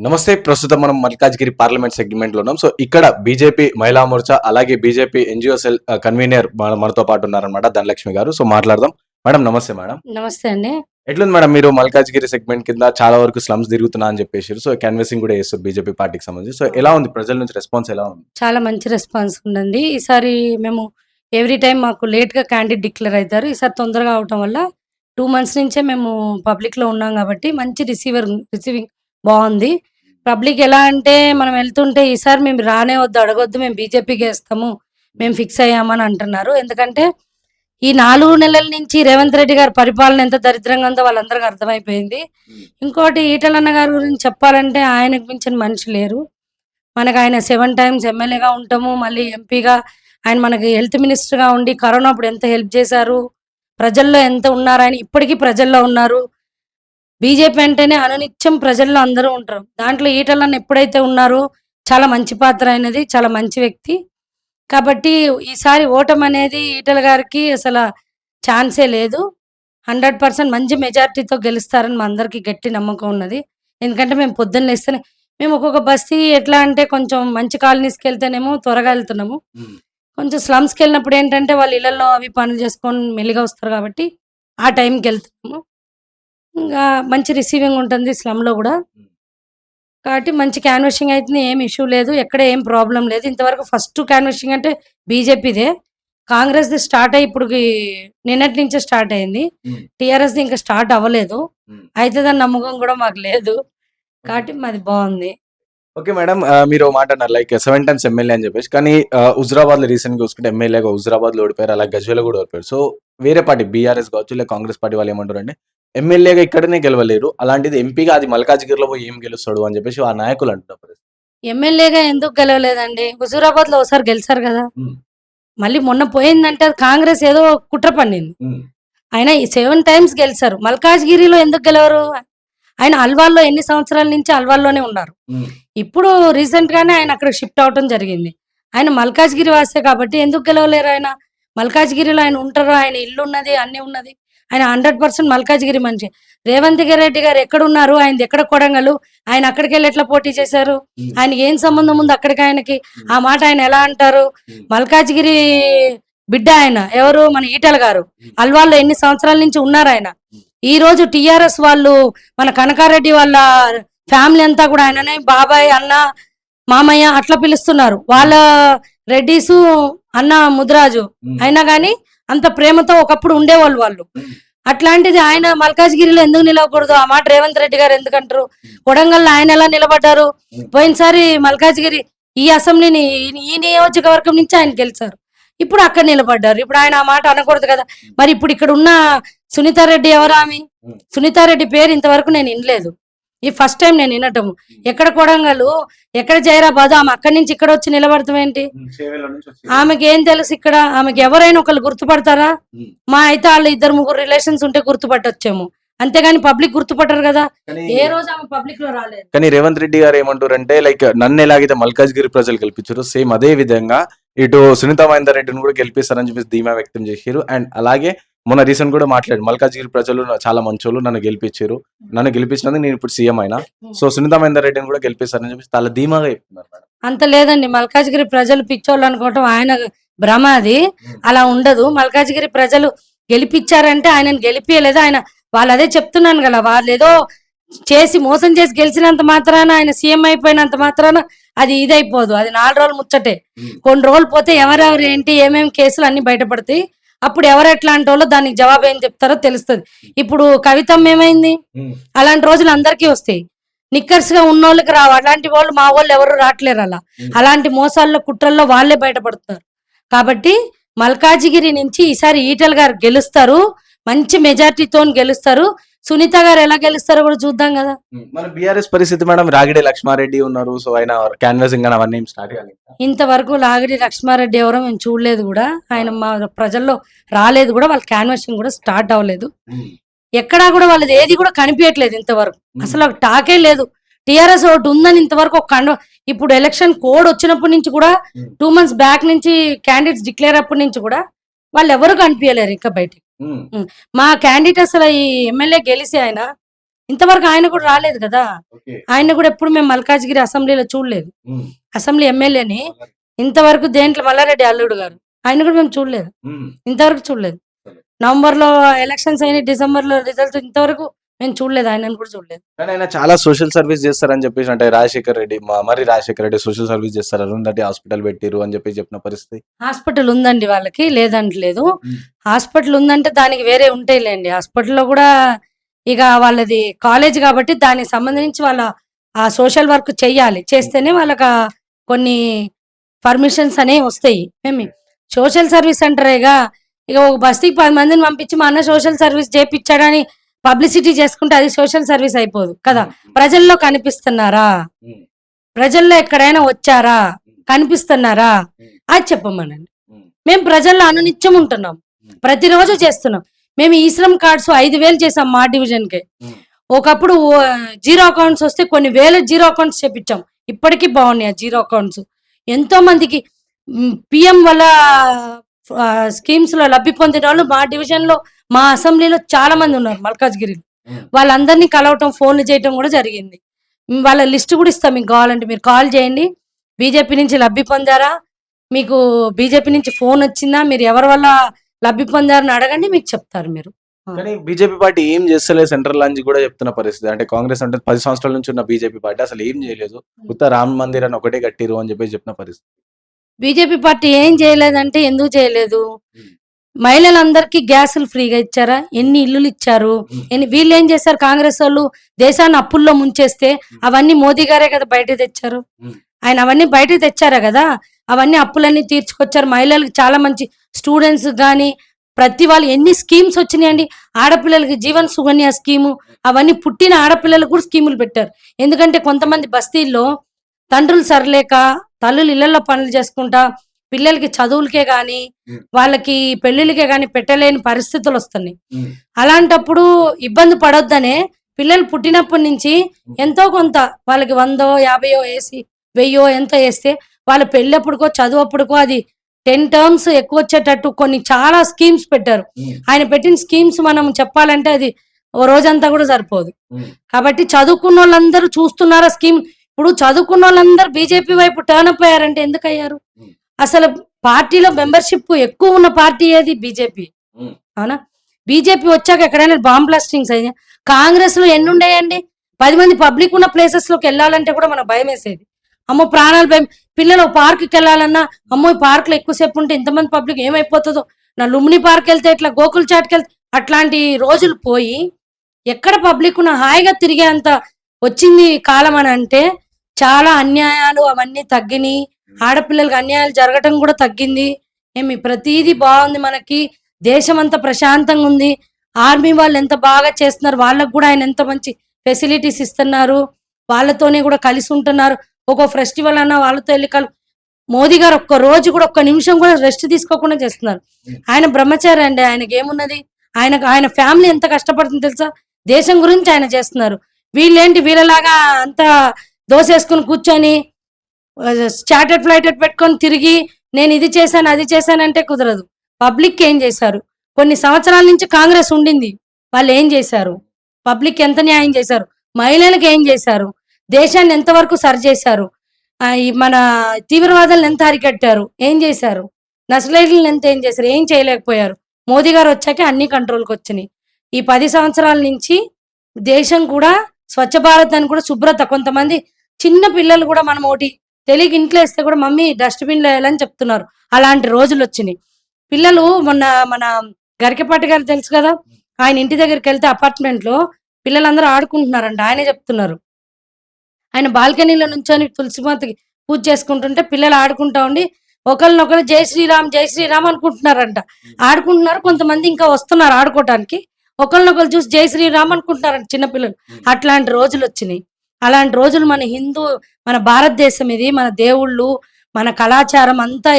నమస్తే ప్రస్తుతం మనం మల్కాజ్గిరి పార్లమెంట్ సెగ్మెంట్లో ఉన్నాం. సో ఇక్కడ బీజేపీ మహిళా మోర్చా అలాగే బీజేపీ ఎన్జిఓ సెల్ కన్వీనర్ మన- మనతో పాటు ఉన్నారనమాట ధనలక్ష్మి గారు. సో మాట్లాడదాం. మేడం నమస్తే మేడం. నమస్తే అండి. ఎట్లుంది మేడం మీరు మల్కాజ్గిరి సెగ్మెంట్ కింద చాలా వరకు స్లమ్స్ తిరుగుతున్నా అని చెప్పేసి సో క్యాన్వసింగ్ కూడా చేస్తారు బీజేపీ పార్టీకి సంబంధించి. సో ఎలా ఉంది ప్రజల నుంచి రెస్పాన్స్ ఎలా ఉంది? చాలా మంచి రెస్పాన్స్ ఉందండి. ఈసారి మేము ఎవ్రీ టైం మాకు లేట్గా క్యాండిడేట్ డిక్లేర్ అవుతారు. ఈసారి తొందరగా అవటం వల్ల టూ మంత్స్ నుంచే మేము పబ్లిక్లో ఉన్నాం కాబట్టి మంచి రిసీవర్ రిసీవింగ్ బాగుంది. పబ్లిక్ ఎలా అంటే మనం వెళ్తుంటే ఈసారి మేము రానే వద్దు అడగొద్దు మేము బీజేపీకి వేస్తాము మేము ఫిక్స్ అయ్యామని అంటున్నారు. ఎందుకంటే ఈ నాలుగు నెలల నుంచి రేవంత్ రెడ్డి గారి పరిపాలన ఎంత దరిద్రంగా ఉందో వాళ్ళందరికీ అర్థమైపోయింది. ఇంకోటి ఈటలన్న గారి గురించి చెప్పాలంటే ఆయనకు మించిన మనిషి లేరు. మనకు ఆయన సెవెన్ టైమ్స్ ఎమ్మెల్యేగా ఉంటాము మళ్ళీ ఎంపీగా ఆయన మనకి హెల్త్ మినిస్టర్గా ఉండి కరోనా అప్పుడు ఎంత హెల్ప్ చేశారు ప్రజల్లో ఎంత ఉన్నారు ఆయన ఇప్పటికీ ప్రజల్లో ఉన్నారు. బీజేపీ అంటేనే అనునిత్యం ప్రజల్లో అందరూ ఉంటారు. దాంట్లో ఈటలన్న ఎప్పుడైతే ఉన్నారో చాలా మంచి పాత్ర అయినది చాలా మంచి వ్యక్తి. కాబట్టి ఈసారి ఓటం అనేది ఈటల గారికి అసలు ఛాన్సే లేదు. హండ్రెడ్ పర్సెంట్ మంచి మెజారిటీతో గెలుస్తారని మా అందరికీ గట్టి నమ్మకం ఉన్నది. ఎందుకంటే మేము పొద్దున్న లేస్తేనే మేము ఒక్కొక్క బస్తీ ఎట్లా అంటే కొంచెం మంచి కాలనీస్కి వెళ్తేనేమో త్వరగా వెళ్తున్నాము. కొంచెం స్లమ్స్కి వెళ్ళినప్పుడు ఏంటంటే వాళ్ళ ఇళ్ళలో అవి పనులు చేసుకొని మెల్లిగా వస్తారు కాబట్టి ఆ టైంకి వెళ్తున్నాము. ఇంకా మంచి రిసీవింగ్ ఉంటుంది స్లమ్లో కూడా. కాబట్టి మంచి క్యాన్వషింగ్ అయితే ఏం ఇష్యూ లేదు. ఎక్కడ ఏం ప్రాబ్లం లేదు. ఇంతవరకు ఫస్ట్ క్యాన్వషింగ్ అంటే బీజేపీదే కాంగ్రెస్ది స్టార్ట్ అయ్యి ఇప్పుడు నిన్నటి నుంచే స్టార్ట్ అయింది. టీఆర్ఎస్ది ఇంకా స్టార్ట్ అవ్వలేదు. Hmm. అవుతుందని నమ్మకం కూడా మాకు లేదు. కాబట్టి మాది బాగుంది. ఓకే మేడం మీరు మాట అన్నారు. లైక్ సెవెన్ టైమ్స్ ఎమ్మెల్యే అని చెప్పేసి. కానీ హుజరాబాద్లో రీసెంట్గా చూసుకుంటే ఎమ్మెల్యేగా హుజరాబాద్లో ఓడిపోయారు. అలాగే గజ్వేలో కూడా ఓడిపోయారు. సో వేరే పార్టీ బీఆర్ఎస్ కావచ్చు లేదా కాంగ్రెస్ పార్టీ వాళ్ళు ఏమంటారు అంటే ఎమ్మెల్యేగా ఇక్కడనే గెలవలేరు. అలాంటిది ఎంపీగా అది మల్కాజ్గిరిలో పోయి ఏం గెలుస్తాడు అని చెప్పేసి ఆ నాయకులు అంటున్నారు ఎమ్మెల్యేగా ఎందుకు గెలవలేదండి? హుజూరాబాద్లో ఒకసారి గెలిచారు కదా. మళ్ళీ మొన్న పోయిందంటే అది కాంగ్రెస్ ఏదో కుట్ర పన్నింది. ఆయన సెవెన్ టైమ్స్ గెలిచారు. మల్కాజ్గిరిలో ఎందుకు గెలవరు? ఆయన అల్వాల్లో ఎన్ని సంవత్సరాల నుంచి అల్వాల్లోనే ఉన్నారు. ఇప్పుడు రీసెంట్ గానే ఆయన అక్కడ షిఫ్ట్ అవటం జరిగింది. ఆయన మల్కాజ్గిరి వాసే కాబట్టి ఎందుకు గెలవలేరు ఆయన? మల్కాజ్గిరిలో ఆయన ఉంటారు? ఆయన ఇల్లు ఉన్నది అన్ని ఉన్నది. ఆయన హండ్రెడ్ పర్సెంట్ మల్కాజ్గిరి మనిషి. రేవంత్ రెడ్డి గారు ఎక్కడ ఉన్నారు ఆయన ఎక్కడ కొడంగలు? ఆయన అక్కడికి వెళ్ళి ఎట్లా పోటీ చేశారు? ఆయనకి ఏం సంబంధం ఉంది అక్కడికి ఆయనకి? ఆ మాట ఆయన ఎలా అంటారు? మల్కాజ్గిరి బిడ్డ ఆయన. ఎవరు? మన ఈటల గారు. అల్వాల్లో ఎన్ని సంవత్సరాల నుంచి ఉన్నారు ఆయన? ఈ రోజు టిఆర్ఎస్ వాళ్ళు మన కనకారెడ్డి వాళ్ళ ఫ్యామిలీ అంతా కూడా ఆయననే బాబాయ్ అన్న మామయ్య అట్లా పిలుస్తున్నారు. వాళ్ళ రెడ్డిసు అన్న ముద్రాజు. అయినా గాని అంత ప్రేమతో ఒకప్పుడు ఉండేవాళ్ళు వాళ్ళు. అట్లాంటిది ఆయన మల్కాజ్గిరిలో ఎందుకు నిలవకూడదు? ఆ మాట రేవంత్ రెడ్డి గారు ఎందుకంటారు? కొడంగల్లో ఆయన ఎలా నిలబడ్డారు? పోయినసారి మల్కాజ్గిరి ఈ అసెంబ్లీని ఈ- నియోజకవర్గం నుంచి ఆయన గెలిచారు. ఇప్పుడు అక్కడ నిలబడ్డారు. ఇప్పుడు ఆయన ఆ మాట అనకూడదు కదా? మరి ఇప్పుడు ఇక్కడ ఉన్న సునీతారెడ్డి ఎవరు ఆమె. సునీతారెడ్డి పేరు ఇంతవరకు నేను వినలేదు. ఈ ఫస్ట్ టైం నేను వినటం. ఎక్కడ కొడంగలు? ఎక్కడ జైరాబాద్? ఆమె అక్కడి నుంచి ఇక్కడ వచ్చి నిలబడతాం ఏంటి? ఆమెకి ఏం తెలుసు ఇక్కడ? ఆమెకి ఎవరైనా ఒకళ్ళు గుర్తుపడతారా. మా అయితే వాళ్ళు ఇద్దరు ముగ్గురు రిలేషన్స్ ఉంటే గుర్తుపట్టొచ్చేమో. అంతేగాని పబ్లిక్ గుర్తుపట్టరు కదా? ఏ రోజు ఆమె పబ్లిక్లో రాలేదు? కానీ రేవంత్ రెడ్డి గారు ఏమంటారు అంటే లైక్ నన్ను ఎలాగైతే మల్కాజ్గిరి ప్రజలు గెలిపించారు సేమ్ అదే విధంగా ఇటు సునీత మహేందర్ రెడ్డిని కూడా గెలిపిస్తారని చెప్పేసి ధీమా వ్యక్తం చేశారు. అండ్ అలాగే మొన్న రీసెంట్ కూడా మాట్లాడారు మల్కాజ్గిరి ప్రజలు చాలా మంచోళ్ళు నన్ను గెలిపించారు. నన్ను గెలిపించినందుకు నేను ఇప్పుడు సీఎం అయినా. సో సునీత మహేందర్ రెడ్డిని కూడా గెలిపిస్తారని చెప్పేసి చాలా ధీమాగా చెప్తున్నారు మేడం. అంత లేదండి. మల్కాజ్గిరి ప్రజలు పిచ్చోళ్ళు అనుకోవటం ఆయన భ్రమ అది. అలా ఉండదు. మల్కాజ్గిరి ప్రజలు గెలిపించారంటే ఆయనను గెలిపియలేదు. ఆయన వాళ్ళు అదే చెప్తున్నాను కదా. వాళ్ళు ఏదో చేసి మోసం చేసి గెలిచినంత మాత్రాన ఆయన సీఎం అయిపోయినంత మాత్రాన అది ఇదైపోదు. అది నాలుగు రోజులు ముచ్చటే. కొన్ని రోజులు పోతే ఎవరెవరు ఏంటి ఏమేమి కేసులు అన్ని బయటపడతాయి. అప్పుడు ఎవరు ఎట్లాంటి వాళ్ళు దానికి జవాబు ఏం చెప్తారో తెలుస్తుంది. ఇప్పుడు కవితం ఏమైంది? అలాంటి రోజులు అందరికీ వస్తాయి. నిక్కర్స్గా ఉన్న వాళ్ళకి రావు. అలాంటి వాళ్ళు మా వాళ్ళు ఎవరు రావట్లేరు అలా. అలాంటి మోసాల్లో కుట్రల్లో వాళ్ళే బయటపడుతున్నారు. కాబట్టి మల్కాజిగిరి నుంచి ఈసారి ఈటల్ గారు గెలుస్తారు. మంచి మెజార్టీతో గెలుస్తారు. సునీత గారు ఎలా గెలుస్తారో కూడా చూద్దాం కదా. మన బీఆర్ఎస్ పరిస్థితి మేడం రాగిడి లక్ష్మారెడ్డి ఉన్నారు. సో ఆయన క్యాన్వాసింగ్ అవన్నీ స్టార్ట్ ఇంతవరకు లాగిడి లక్ష్మారెడ్డి ఎవరో మేము చూడలేదు కూడా. ఆయన మా ప్రజల్లో రాలేదు కూడా. వాళ్ళ క్యాన్వాసింగ్ కూడా స్టార్ట్ అవ్వలేదు. ఎక్కడా కూడా వాళ్ళది ఏది కూడా కనిపించట్లేదు ఇంతవరకు. అసలు ఒక టాకే లేదు. టిఆర్ఎస్ ఒకటి ఉందని ఇంతవరకు ఒక కండ ఇప్పుడు ఎలక్షన్ కోడ్ వచ్చినప్పటి నుంచి కూడా. టూ మంత్స్ బ్యాక్ నుంచి క్యాండిడేట్స్ డిక్లేర్ అప్పటి నుంచి కూడా వాళ్ళు ఎవరు కనిపించలేరు ఇంకా బయటికి. మా క్యాండిడేట్ అసలు ఈ ఎమ్మెల్యే గెలిచి ఆయన. ఇంతవరకు ఆయన కూడా రాలేదు కదా. ఆయన కూడా ఎప్పుడు మేము మల్కాజ్గిరి అసెంబ్లీలో చూడలేదు. అసెంబ్లీ ఎమ్మెల్యేని ఇంతవరకు దేంట్లో మల్లారెడ్డి అల్లుడు గారు. ఆయన కూడా మేము చూడలేదు. ఇంతవరకు చూడలేదు. నవంబర్లో ఎలక్షన్స్ అయినాయి డిసెంబర్లో రిజల్ట్ ఇంతవరకు మేము చూడలేదు ఆయనను కూడా చూడలేదు. కానీ ఆయన చాలా సోషల్ సర్వీస్ చేస్తారని చెప్పేసి అంటే రాజశేఖర్ రెడ్డి మా- మరి రాజశేఖర్ రెడ్డి సోషల్ సర్వీస్ చేస్తారు. అరుంధతి హాస్పిటల్ పెట్టిరు అని చెప్పి చెప్పిన పరిస్థితి. హాస్పిటల్ ఉందండి వాళ్ళకి లేదంటలేదు. హాస్పిటల్ ఉందంటే దానికి వేరే ఉంటాయిలేండి. హాస్పిటల్లో కూడా ఇక వాళ్ళది కాలేజ్ కాబట్టి దానికి సంబంధించి వాళ్ళ ఆ సోషల్ వర్క్ చెయ్యాలి చేస్తేనే వాళ్ళకి ఆ కొన్ని పర్మిషన్స్ అనేవి వస్తాయి. ఏమి? సోషల్ సర్వీస్ అంటారేగా ఇక ఒక బస్తీకి పది మందిని పంపించి మా అన్న సోషల్ సర్వీస్ చేపించాడని పబ్లిసిటీ చేసుకుంటే అది సోషల్ సర్వీస్ అయిపోదు. కదా? ప్రజల్లో కనిపిస్తున్నారా? ప్రజల్లో ఎక్కడైనా వచ్చారా? కనిపిస్తున్నారా? అది చెప్పమనండి. మేము ప్రజల్లో అనునిత్యం ఉంటున్నాం. ప్రతిరోజు చేస్తున్నాం. మేము ఈ శ్రమ్ కార్డ్స్ ఐదు వేలు చేసాం మా డివిజన్కి Hmm. ఒకప్పుడు జీరో అకౌంట్స్ వస్తే కొన్ని వేల జీరో అకౌంట్స్ చేపించాం. ఇప్పటికీ బాగున్నాయి జీరో అకౌంట్స్. ఎంతో మందికి పిఎం వల్ల స్కీమ్స్లో లబ్ధి పొందిన వాళ్ళు మా డివిజన్లో మా అసెంబ్లీలో చాలా మంది ఉన్నారు మల్కాజ్గిరి Hmm. వాళ్ళందరినీ కలవటం ఫోన్లు చేయటం కూడా జరిగింది. వాళ్ళ లిస్ట్ కూడా ఇస్తాం మీకు కావాలంటే మీరు కాల్ చేయండి. బీజేపీ నుంచి లబ్ధి పొందారా? మీకు బీజేపీ నుంచి ఫోన్ వచ్చిందా? మీరు ఎవరి వల్ల లబ్ధి పొందారని అడగండి మీకు చెప్తారు మీరు. కానీ బీజేపీ పార్టీ ఏం చేస్తలేదు సెంట్రల్ నుంచి కూడా చెప్తున్న పరిస్థితి. అంటే కాంగ్రెస్ అంటే పది సంవత్సరాల నుంచి ఉన్న బీజేపీ పార్టీ అసలు ఏం చేయలేదు. కొత్త రామ్ మందిర్ అని ఒకటే కట్టిరు అని చెప్పి చెప్పిన పరిస్థితి. బీజేపీ పార్టీ ఏం చేయలేదంటే ఎందుకు చేయలేదు? మహిళలందరికీ గ్యాసులు ఫ్రీగా ఇచ్చారా? ఎన్ని ఇల్లులు ఇచ్చారు? ఎన్ని వీళ్ళు ఏం చేశారు? కాంగ్రెస్ వాళ్ళు దేశాన్ని అప్పుల్లో ముంచేస్తే అవన్నీ మోదీ గారే కదా బయట తెచ్చారు. ఆయన అవన్నీ బయట తెచ్చారా కదా? అవన్నీ అప్పులన్నీ తీర్చుకొచ్చారు. మహిళలకు చాలా మంచి స్టూడెంట్స్ కానీ ప్రతి వాళ్ళు ఎన్ని స్కీమ్స్ వచ్చినాయండి? ఆడపిల్లలకి జీవన్ సుకన్య స్కీము అవన్నీ పుట్టిన ఆడపిల్లలకు కూడా స్కీములు పెట్టారు. ఎందుకంటే కొంతమంది బస్తీల్లో తండ్రులు సరలేక తల్లులు ఇళ్ళలో పనులు చేసుకుంటా పిల్లలకి చదువులకే గాని. వాళ్ళకి పెళ్ళిళ్ళకే గాని పెట్టలేని పరిస్థితులు వస్తున్నాయి. అలాంటప్పుడు ఇబ్బంది పడొద్దనే పిల్లలు పుట్టినప్పటి నుంచి ఎంతో కొంత వాళ్ళకి వందో యాభైయో వేసి వెయ్యో ఎంతో వేస్తే వాళ్ళ పెళ్ళప్పుడుకో చదువుప్పుడుకో అది టెన్ టర్మ్స్ ఎక్కువ వచ్చేటట్టు కొన్ని చాలా స్కీమ్స్ పెట్టారు. ఆయన పెట్టిన స్కీమ్స్ మనం చెప్పాలంటే అది ఓ రోజంతా కూడా సరిపోదు. కాబట్టి చదువుకున్న వాళ్ళందరూ చూస్తున్నారా స్కీమ్? ఇప్పుడు చదువుకున్న వాళ్ళందరూ బీజేపీ వైపు టర్న్ అప్ అయ్యారంటే ఎందుకు అయ్యారు. అసలు పార్టీలో మెంబర్షిప్ ఎక్కువ ఉన్న పార్టీ ఏది? బీజేపీ. అవునా? బీజేపీ వచ్చాక ఎక్కడైనా బాంబ్ బ్లాస్టింగ్స్ అయ్యా కాంగ్రెస్లో ఎన్ని ఉండేయండి పది మంది పబ్లిక్ ఉన్న ప్లేసెస్లోకి వెళ్ళాలంటే కూడా మనకు భయం వేసేది. అమ్మో ప్రాణాలు భయం. పిల్లలు పార్క్కి వెళ్ళాలన్నా అమ్మో ఈ పార్క్లో ఎక్కువసేపు ఉంటే ఇంతమంది పబ్లిక్ ఏమైపోతుందో? నా లుమ్ని పార్క్ వెళ్తే ఇట్లా గోకుల్ చాట్కి వెళ్తే అట్లాంటి రోజులు పోయి ఎక్కడ పబ్లిక్ ఉన్న హాయిగా తిరిగే అంత వచ్చింది కాలం అని అంటే చాలా అన్యాయాలు అవన్నీ తగ్గినాయి ఆడపిల్లలకు అన్యాయాలు జరగటం కూడా తగ్గింది. ఏమి ప్రతిదీ బాగుంది మనకి. దేశం అంతా ప్రశాంతంగా ఉంది. ఆర్మీ వాళ్ళు ఎంత బాగా చేస్తున్నారు వాళ్ళకు కూడా ఆయన ఎంత మంచి ఫెసిలిటీస్ ఇస్తున్నారు. వాళ్ళతోనే కూడా కలిసి ఉంటున్నారు. ఒక ఫెస్టివల్ అన్న వాళ్ళతో వెళ్ళి కలు మోదీ గారు ఒక్క రోజు కూడా ఒక్క నిమిషం కూడా రెస్ట్ తీసుకోకుండా చేస్తున్నారు. ఆయన బ్రహ్మచారి అండి ఆయనకి ఏమున్నది? ఆయన ఆయన ఫ్యామిలీ ఎంత కష్టపడుతుంది తెలుసా? దేశం గురించి ఆయన చేస్తున్నారు. వీళ్ళేంటి వీళ్ళలాగా అంత దోశ వేసుకుని కూర్చొని చార్టెడ్ ఫ్లైట్ పెట్టుకొని తిరిగి నేను ఇది చేశాను అది చేశానంటే కుదరదు. పబ్లిక్ ఏం చేశారు? కొన్ని సంవత్సరాల నుంచి కాంగ్రెస్ ఉండింది. వాళ్ళు ఏం చేశారు? పబ్లిక్ ఎంత న్యాయం చేశారు? మహిళలకు ఏం చేశారు? దేశాన్ని ఎంతవరకు సరి చేశారు? మన తీవ్రవాదులను ఎంత అరికట్టారు? ఏం చేశారు? నక్సలైట్లను ఎంత ఏం చేశారు? ఏం చేయలేకపోయారు? మోదీ గారు వచ్చాక అన్ని కంట్రోల్కి వచ్చినాయి. ఈ పది సంవత్సరాల నుంచి దేశం కూడా స్వచ్ఛ భారత్ అని కూడా శుభ్రత. కొంతమంది చిన్న పిల్లలు కూడా మనం ఒకటి తెలియక ఇంట్లో వేస్తే కూడా మమ్మీ డస్ట్బిన్లో వేయాలని చెప్తున్నారు. అలాంటి రోజులు వచ్చినాయి. పిల్లలు మొన్న మన గరికపాటి గారు తెలుసు కదా? ఆయన ఇంటి దగ్గరికి వెళ్తే అపార్ట్మెంట్లో పిల్లలందరూ ఆడుకుంటున్నారంట. ఆయనే చెప్తున్నారు. ఆయన బాల్కనీలో నుంచొని తులసిమాతకి పూజ చేసుకుంటుంటే పిల్లలు ఆడుకుంటా ఉండి ఒకరినొకరు జై శ్రీరామ్ జై శ్రీరామ్ అనుకుంటున్నారంట. ఆడుకుంటున్నారు. కొంతమంది ఇంకా వస్తున్నారు ఆడుకోవటానికి ఒకరినొకరు చూసి జై శ్రీరామ్ అనుకుంటున్నారంట చిన్నపిల్లలు అట్లాంటి రోజులు వచ్చినాయి. అలాంటి రోజులు మన హిందూ మన భారతదేశం ఇది మన దేవుళ్ళు మన కళాచారం అంతా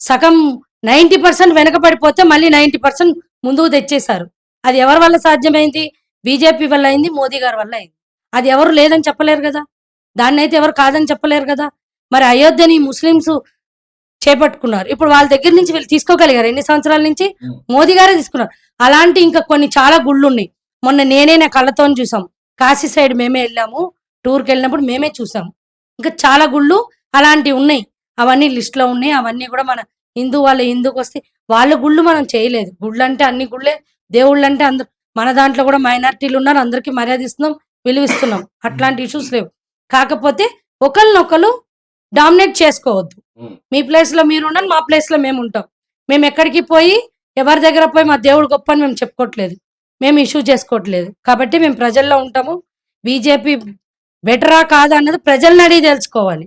సగం నైంటీ పర్సెంట్ వెనకబడిపోతే మళ్ళీ నైంటీ పర్సెంట్ ముందుకు తెచ్చేశారు. అది ఎవరి వల్ల సాధ్యమైంది? బీజేపీ వల్ల అయింది మోదీ గారి వల్ల అయింది. అది ఎవరు లేదని చెప్పలేరు కదా? దాన్ని అయితే ఎవరు కాదని చెప్పలేరు కదా? మరి అయోధ్యని ముస్లింస్ చేపట్టుకున్నారు. ఇప్పుడు వాళ్ళ దగ్గర నుంచి వీళ్ళు తీసుకోగలిగారు. ఎన్ని సంవత్సరాల నుంచి. మోదీ గారే తీసుకున్నారు. అలాంటి ఇంకా కొన్ని చాలా గుళ్ళు ఉన్నాయి మొన్న నేనే నా కళ్ళతో చూసాం కాశీ సైడ్ మేమే వెళ్ళాము. టూర్కి వెళ్ళినప్పుడు మేమే చూసాము. ఇంకా చాలా గుళ్ళు అలాంటివి ఉన్నాయి. అవన్నీ లిస్ట్లో ఉన్నాయి. అవన్నీ కూడా మన హిందూ వాళ్ళ హిందూకి వస్తే వాళ్ళ గుళ్ళు మనం చేయలేదు. గుళ్ళు అంటే అన్ని గుళ్ళే. దేవుళ్ళు అంటే అందరు మన దాంట్లో కూడా మైనారిటీలు ఉన్నారు. అందరికీ మర్యాద ఇస్తున్నాం విలువిస్తున్నాం. అట్లాంటి ఇష్యూస్ లేవు. కాకపోతే ఒకరినొకరు డామినేట్ చేసుకోవద్దు. మీ ప్లేస్లో మీరు ఉండండి మా ప్లేస్లో మేము ఉంటాం. మేము ఎక్కడికి పోయి ఎవరి దగ్గర పోయి మా దేవుడు గొప్ప అని మేము చెప్పుకోవట్లేదు. మేము ఇష్యూ చేసుకోవట్లేదు. కాబట్టి మేము ప్రజల్లో ఉంటాము. బీజేపీ బెటరా కాదా అన్నది ప్రజల్ని అడిగి తెలుసుకోవాలి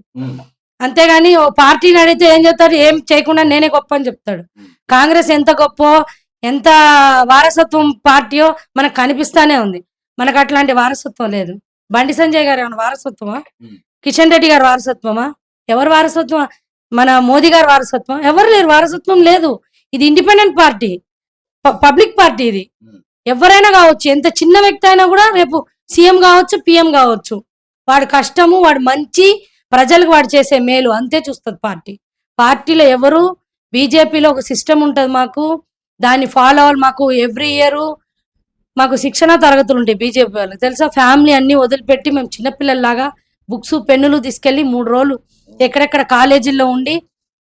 అంతేగాని ఓ పార్టీని అడిగితే ఏం చెప్తారు ఏం చేయకుండా నేనే గొప్ప అని చెప్తాడు. కాంగ్రెస్ ఎంత గొప్ప ఎంత వారసత్వం పార్టీయో మనకు కనిపిస్తానే ఉంది. మనకు అట్లాంటి వారసత్వం లేదు. బండి సంజయ్ గారు ఏమైనా వారసత్వమా. కిషన్ రెడ్డి గారు వారసత్వమా? ఎవరు వారసత్వం? మన మోదీ గారు వారసత్వం? ఎవరు లేరు. వారసత్వం లేదు. ఇది ఇండిపెండెంట్ పార్టీ. పబ్లిక్ పార్టీ ఇది. ఎవరైనా కావచ్చు. ఎంత చిన్న వ్యక్తి అయినా కూడా రేపు సీఎం కావచ్చు పిఎం కావచ్చు. వాడి కష్టము వాడు మంచి ప్రజలకు వాడు చేసే మేలు అంతే చూస్తుంది పార్టీ. పార్టీలో ఎవరు బీజేపీలో ఒక సిస్టమ్ ఉంటుంది మాకు దాన్ని ఫాలో అవ్వాలి మాకు ఎవ్రీ ఇయర్ మాకు శిక్షణ తరగతులు ఉంటాయి బీజేపీ వాళ్ళకి. తెలుసా? ఫ్యామిలీ అన్ని వదిలిపెట్టి మేము చిన్నపిల్లల్లాగా బుక్స్ పెన్నులు తీసుకెళ్ళి మూడు రోజులు ఎక్కడెక్కడ కాలేజీల్లో ఉండి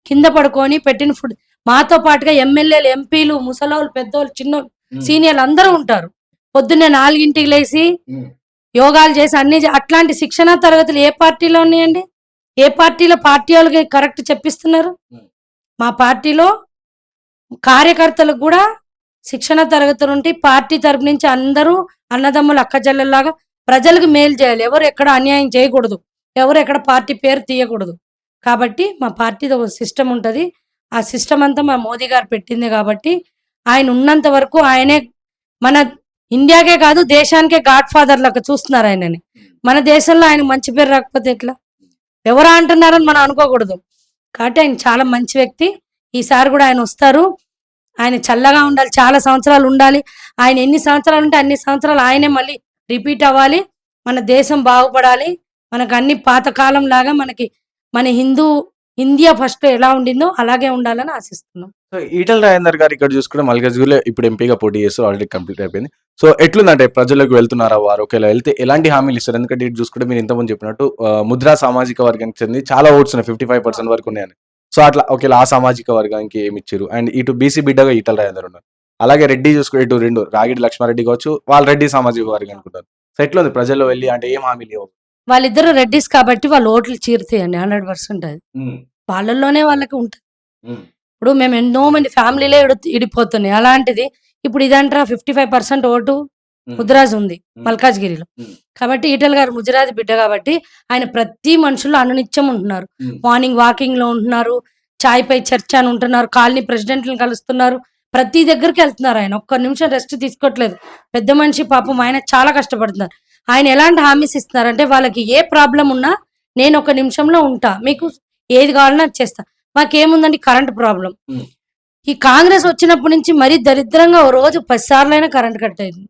కింద పడుకొని పెట్టిన ఫుడ్. మాతో పాటుగా ఎమ్మెల్యేలు ఎంపీలు ముసలోళ్ళు పెద్దోళ్ళు చిన్న సీనియర్లు అందరూ ఉంటారు. పొద్దున్నే నాలుగింటికి లేచి యోగాలు చేసి అన్ని అట్లాంటి శిక్షణ తరగతులు ఏ పార్టీలో ఉన్నాయండి? ఏ పార్టీలో పార్టీ వాళ్ళకి కరెక్ట్ చెప్పిస్తున్నారు. మా పార్టీలో కార్యకర్తలకు కూడా శిక్షణ తరగతులు ఉంటాయి. పార్టీ తరపు నుంచి అందరూ అన్నదమ్ములు అక్కజల్లలాగా ప్రజలకు మేలు చేయాలి. ఎవరు ఎక్కడ అన్యాయం చేయకూడదు. ఎవరు ఎక్కడ పార్టీ పేరు తీయకూడదు. కాబట్టి మా పార్టీది ఒక సిస్టమ్ ఉంటుంది. ఆ సిస్టమ్ అంతా మా మోదీ గారు పెట్టింది కాబట్టి ఆయన ఉన్నంత వరకు ఆయనే మన ఇండియాకే కాదు దేశానికే గాడ్ ఫాదర్ లాగా చూస్తున్నారు ఆయనని. మన దేశంలో ఆయన మంచి పేరు రాకపోతే ఎట్లా? ఎవరు అంటున్నారని మనం అనుకోకూడదు. కాబట్టి ఆయన చాలా మంచి వ్యక్తి. ఈసారి కూడా ఆయన వస్తారు. ఆయన చల్లగా ఉండాలి చాలా సంవత్సరాలు ఉండాలి. ఆయన ఎన్ని సంవత్సరాలు ఉంటే అన్ని సంవత్సరాలు ఆయనే మళ్ళీ రిపీట్ అవ్వాలి. మన దేశం బాగుపడాలి. మనకు అన్ని పాతకాలం లాగా మనకి మన హిందూ ఇండియా ఫస్ట్ ఎలా ఉండిందో అలాగే ఉండాలని ఆశిస్తున్నాం. సో ఈటల రాజేందర్ గారు ఇక్కడ చూసుకుంటే మల్కాజ్గిరిలో ఇప్పుడు ఎంపీగా పోటీ చేస్తూ ఆల్రెడీ కంప్లీట్ అయిపోయింది. సో ఎట్లుందంటే ప్రజలకు వెళ్తున్నారా వారు? ఒకవేళ వెళ్తే ఎలాంటి హామీలు ఇస్తారు? ఎందుకంటే ఇటు చూసుకుంటే మీరు ఇంతకుముందు చెప్పినట్టు ముద్రా సామాజిక వర్గానికి చెంది చాలా ఓట్స్ ఉన్నాయి. ఫిఫ్టీ ఫైవ్ పర్సెంట్ వరకు ఉన్నాయని. సో అట్లా ఒకవేళ ఆ సామాజిక వర్గానికి ఏమి ఇచ్చారు? అండ్ ఇటు బీసీ బిడ్డగా ఈటల రాజేందర్ ఉన్నారు. అలాగే రెడ్డి చూసుకుంటే ఇటు రెండు రాగిడి లక్ష్మారెడ్డి కావచ్చు వాళ్ళ రెడ్డి సామాజిక వర్గం అనుకుంటారు సో ఎట్లుంది? ప్రజల్లో వెళ్ళి అంటే ఏం హామీలు వాళ్ళిద్దరు రెడ్డిస్ కాబట్టి వాళ్ళ ఓట్లు చీరుతాయండి హండ్రెడ్ పర్సెంట్ అది. వాళ్ళల్లోనే వాళ్ళకి ఉంటుంది ఇప్పుడు మేము ఎన్నో మంది ఫ్యామిలీలే ఇడు- ఇడిపోతున్నాయి. అలాంటిది ఇప్పుడు ఇదంటారా ఫిఫ్టీ ఫైవ్ పర్సెంట్ ఓటు ముద్రాజ్ ఉంది మల్కాజ్గిరిలో. కాబట్టి ఈటల్ గారు ముజరాజ్ బిడ్డ కాబట్టి ఆయన ప్రతి మనుషులు అనునిత్యం ఉంటున్నారు. మార్నింగ్ వాకింగ్లో ఉంటున్నారు చాయ్ పై చర్చ అని ఉంటున్నారు కాలనీ ప్రెసిడెంట్లను కలుస్తున్నారు. ప్రతి దగ్గరికి వెళ్తున్నారు ఆయన. ఒక్క నిమిషం రెస్ట్ తీసుకోవట్లేదు పెద్ద మనిషి పాపం ఆయన చాలా కష్టపడుతున్నారు. ఆయన ఎలాంటి హామీస్ ఇస్తున్నారంటే వాళ్ళకి ఏ ప్రాబ్లం ఉన్నా నేను ఒక నిమిషంలో ఉంటా. మీకు ఏది కావాలన్నా చేస్తా. మాకేముందండి కరెంట్ ప్రాబ్లం. ఈ కాంగ్రెస్ వచ్చినప్పటి నుంచి మరీ దరిద్రంగా ఓ రోజు పది సార్లు అయినా కరెంట్ కట్ అయింది.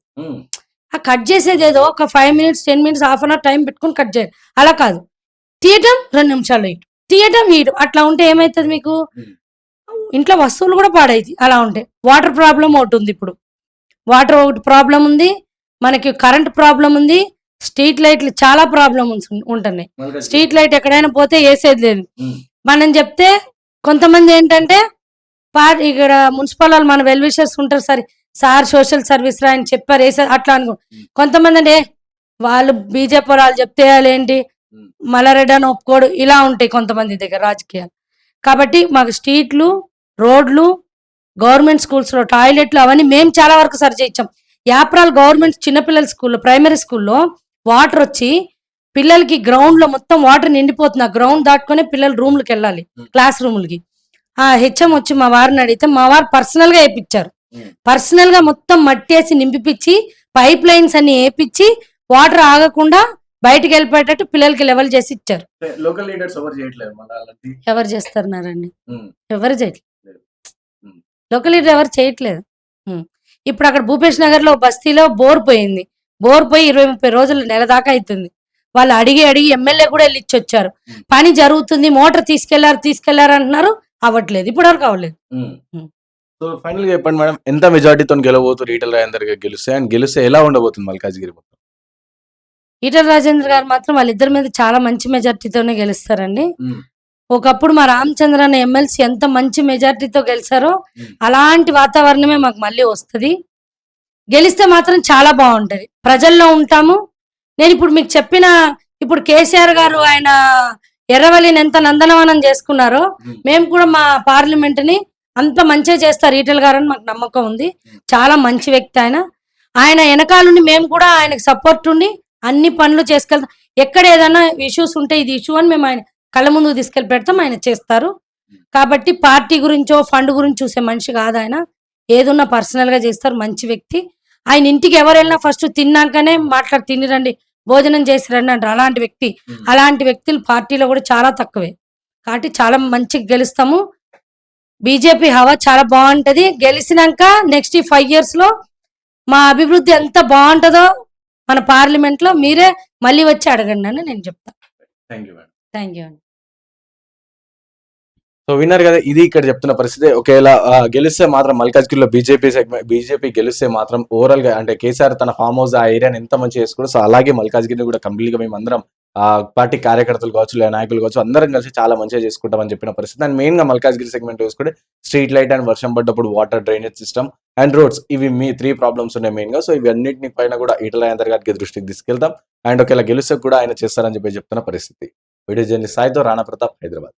ఆ కట్ చేసేది ఏదో ఒక five minutes ten minutes half an hour time పెట్టుకుని కట్ చేయాలి. అలా కాదు. తీయటం రెండు నిమిషాలు హీట్ తీయటం హీట్ అట్లా ఉంటే ఏమవుతుంది మీకు. ఇంట్లో వస్తువులు కూడా పాడైంది అలా ఉంటాయి వాటర్ ప్రాబ్లం ఒకటి ఉంది ఇప్పుడు. వాటర్ ఒకటి ప్రాబ్లం ఉంది. మనకి కరెంట్ ప్రాబ్లం ఉంది స్ట్రీట్ లైట్లు చాలా ప్రాబ్లమ్ ఉంటున్నాయి. స్ట్రీట్ లైట్ ఎక్కడైనా పోతే వేసేది లేదు. మనం చెప్తే కొంతమంది ఏంటంటే పార్ ఇక్కడ మున్సిపల్ వాళ్ళు మన వెల్ విషర్స్ ఉంటారు సరే సార్ సోషల్ సర్వీస్ రా అని చెప్పారు వేసారు అట్లా అనుకో కొంతమంది అంటే వాళ్ళు బీజేపీ వాళ్ళు చెప్తే ఏంటి. మల్లారెడ్డి అని ఒప్పుకోడు ఇలా ఉంటాయి కొంతమంది దగ్గర రాజకీయాలు. కాబట్టి మాకు స్ట్రీట్లు రోడ్లు గవర్నమెంట్ స్కూల్స్లో టాయిలెట్లు అవన్నీ మేము చాలా వరకు సరి చేయించాం. యాప్రాల్ గవర్నమెంట్ చిన్నపిల్లల స్కూల్లో ప్రైమరీ స్కూల్లో వాటర్ వచ్చి పిల్లలకి గ్రౌండ్లో మొత్తం వాటర్ నిండిపోతుంది. ఆ గ్రౌండ్ దాటుకొని పిల్లలు రూమ్లకి వెళ్ళాలి. క్లాస్ రూములకి. ఆ హెచ్ఎం వచ్చి మా వారిని అడిగితే మా వారు పర్సనల్గా వేయించారు. పర్సనల్గా మొత్తం మట్టేసి నింపిపిచ్చి పైప్ లైన్స్ అన్ని వేపించి వాటర్ ఆగకుండా బయటికి వెళ్ళిపోయేటట్టు పిల్లలకి లెవెల్ చేసి ఇచ్చారు. లోకల్ లీడర్స్ ఎవరు చేయట్లేదు ఎవరు చేస్తున్నారండి ఎవరు చేయట్లేదు లేదు. లోకల్ లీడర్ ఎవరు చేయట్లేదు. ఇప్పుడు అక్కడ భూపేష్ నగర్లో బస్తీలో బోర్ పోయింది. బోర్ పోయి ఇరవై ముప్పై రోజులు నెల దాకా అవుతుంది వాళ్ళు అడిగి అడిగి ఎమ్మెల్యే కూడా వెళ్ళి ఇచ్చి వచ్చారు. పని జరుగుతుంది. మోటార్ తీసుకెళ్ళారు తీసుకెళ్ళారు అంటున్నారు. అవ్వట్లేదు. ఇప్పుడు వరకు అవ్వలేదు. సో ఫైనల్గా చెప్పండి మేడం. ఎంత మెజార్టీతో గెలవబోతున్నారు ఈటల రాజేందర్ గారు గెలిస్తే? అండ్ గెలిస్తే ఎలా ఉండబోతుంది మల్కాజ్గిరి మొత్తం? ఈటల రాజేంద్ర గారు మాత్రం వాళ్ళిద్దరి మీద చాలా మంచి మెజార్టీతోనే గెలుస్తారండి. ఒకప్పుడు మా రామచంద్ర అనే ఎమ్మెల్సీ ఎంత మంచి మెజార్టీతో గెలిచారో. అలాంటి వాతావరణమే మాకు మళ్ళీ వస్తుంది. గెలిస్తే మాత్రం చాలా బాగుంటది. ప్రజల్లో ఉంటాము. నేను ఇప్పుడు మీకు చెప్పిన ఇప్పుడు కేసీఆర్ గారు ఆయన ఎర్రవల్లిని ఎంత నందనవనం చేసుకున్నారో. మేము కూడా మా పార్లమెంట్ని అంత మంచిగా చేస్తారు ఈటల గారు అని మాకు నమ్మకం ఉంది. చాలా మంచి వ్యక్తి ఆయన. ఆయన వెనకాలండి మేము కూడా ఆయనకు సపోర్ట్ ఉండి అన్ని పనులు చేసుకెళ్తాం. ఎక్కడ ఏదైనా ఇష్యూస్ ఉంటే ఇది ఇష్యూ అని మేము ఆయన కళ్ళ ముందుకు తీసుకెళ్ళి పెడతాం ఆయన చేస్తారు. కాబట్టి పార్టీ గురించో ఫండ్ గురించి చూసే మనిషి కాదు ఆయన. ఏదున్నా పర్సనల్గా చేస్తారు మంచి వ్యక్తి. ఆయన ఇంటికి ఎవరు వెళ్ళినా ఫస్ట్ తిన్నాకనే మాట్లాడి తిని రండి భోజనం చేసి రండి అంటారు. అలాంటి వ్యక్తి. అలాంటి వ్యక్తులు పార్టీలో కూడా చాలా తక్కువే. కాబట్టి చాలా మంచిగా గెలుస్తాము. బీజేపీ హవా చాలా బాగుంటది. గెలిచినాక నెక్స్ట్ ఈ ఫైవ్ ఇయర్స్లో మా అభివృద్ధి ఎంత బాగుంటుందో మన పార్లమెంట్లో మీరే మళ్ళీ వచ్చి అడగండి అని నేను చెప్తాను. థ్యాంక్ యూ అండి. సో విన్నారు కదా ఇది ఇక్కడ చెప్తున్న పరిస్థితి. ఒకవేళ గెలిస్తే మాత్రం మల్కాజ్గిరిలో బీజేపీ సెగ్మెంట్ బీజేపీ గెలిస్తే మాత్రం ఓవరాల్గా అంటే కేసీఆర్ తన ఫామ్ హౌస్ ఆ ఏరియాని ఎంత మంచి చేసుకోడు సో అలాగే మల్కాజ్గిరిని కూడా కంప్లీట్గా మేము అందరం ఆ పార్టీ కార్యకర్తలు కావచ్చు లేదా నాయకులు కావచ్చు అందరం కలిసి చాలా మంచిగా చేసుకుంటామని చెప్పిన పరిస్థితి. అండ్ మెయిన్గా మల్కాజ్గిరి సెగ్మెంట్ చూసుకుంటే స్ట్రీట్ లైట్ అండ్ వర్షం పడ్డప్పుడు water drainage system and roads ఇవి మీ త్రీ ప్రాబ్లమ్స్ ఉన్నాయి మెయిన్గా. సో ఇవి అన్నింటిని పైన కూడా ఈటల గారికి దృష్టికి తీసుకెళ్తాం అండ్ ఒకవేళ గెలిస్తే కూడా ఆయన చేస్తారని చెప్పి చెప్తున్న పరిస్థితి. వీడియో జర్నీ సాయితో రాణా ప్రతాప్ హైదరాబాద్.